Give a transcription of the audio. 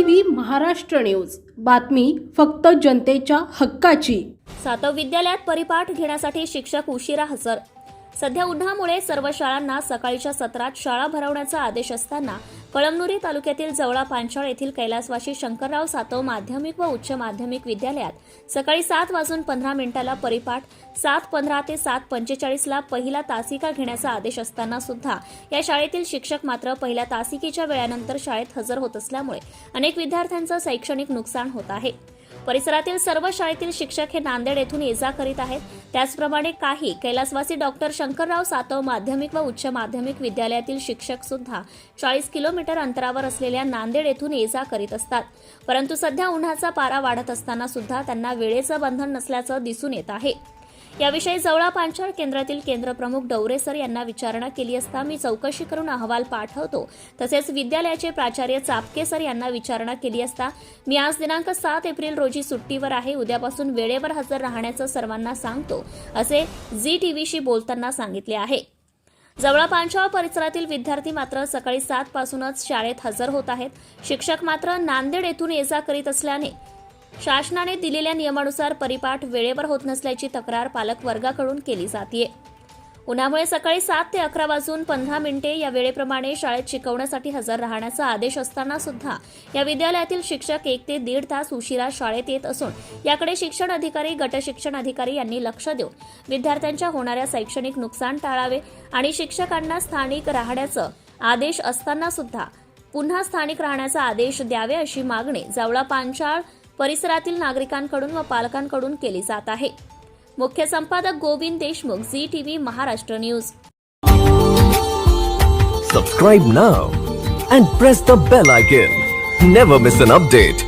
V Maharashtra news. बातमी फक्त जनतेच्या हक्काची. सातव विद्यालयात परिपाठ घेण्यासाठी शिक्षक उशिरा हजर. सध्या उन्हामुळे सर्व शाळांना सकाळच्या सत्रात शाळा भरवण्याचा आदेश असताना कळमनुरी तालुक्यातील जवळा पांचाळ येथील कैलासवाशी शंकरराव सातव माध्यमिक व उच्च माध्यमिक विद्यालयात सकाळी सात वाजून पंधरा मिनिटाला परिपाठ सात पंधरा ते सात पंचेचाळीसला पहिला तासिका घेण्याचा आदेश असताना सुद्धा या शाळेतील शिक्षक मात्र पहिल्या तासिकेच्या वेळानंतर शाळेत हजर होत असल्यामुळे अनेक विद्यार्थ्यांचं शैक्षणिक नुकसान होत आहे. परिसरातील सर्व शाळेतील शिक्षक हे नांदेड येथून ये जा करीत आहेत. त्याचप्रमाणे काही कैलासवासी डॉक्टर शंकरराव सातव माध्यमिक व उच्च माध्यमिक विद्यालयातील शिक्षक सुद्धा चाळीस किलोमीटर अंतरावर असलेल्या नांदेड येथून ये जा करीत असतात. परंतु सध्या उन्हाचा पारा वाढत असताना सुद्धा त्यांना वेळेचं बंधन नसल्याचं दिसून येत आहे. याविषयी जवळा पांचाळ केंद्रातील केंद्रप्रमुख डवरे सर यांना विचारणा केली असता मी चौकशी करून अहवाल पाठवतो. तसेच विद्यालयाचे प्राचार्य चापके सर यांना विचारणा केली असता मी आज दिनांक सात एप्रिल रोजी सुट्टीवर आहे उद्यापासून वेळेवर हजर राहण्याचं सर्वांना सांगतो असे झी टीव्हीशी बोलताना सांगितले आहे. जवळा पांचाळ परिसरातील विद्यार्थी मात्र सकाळी सात पासूनच शाळेत हजर होत आहेत. शिक्षक मात्र नांदेड येथून ये जा करीत असल्याने शासनाने दिलेल्या नियमानुसार परिपाठ वेळेवर होत नसल्याची तक्रार पालक वर्गाकडून केली जाते उन्हामुळे सकाळी सात ते अकरा वाजून पंधरा मिनिटे या वेळेप्रमाणे शाळेत शिकवण्यासाठी हजर राहण्याचा आदेश असताना सुद्धा या विद्यालयातील शिक्षक एक ते दीड तास उशिरा शाळेत येत असून याकडे शिक्षण अधिकारी गट शिक्षण अधिकारी यांनी लक्ष देऊन विद्यार्थ्यांच्या होणाऱ्या शैक्षणिक नुकसान टाळावे आणि शिक्षकांना स्थानिक राहण्याचं आदेश असताना सुद्धा पुन्हा स्थानिक राहण्याचा आदेश द्यावे अशी मागणी जवळा पांचाळ परिसरातील नागरिकांकडून व पालकांकडून केली जात आहे. मुख्य संपादक Govind Deshmukh Zee TV Maharashtra news. Subscribe now and press the bell icon never miss an update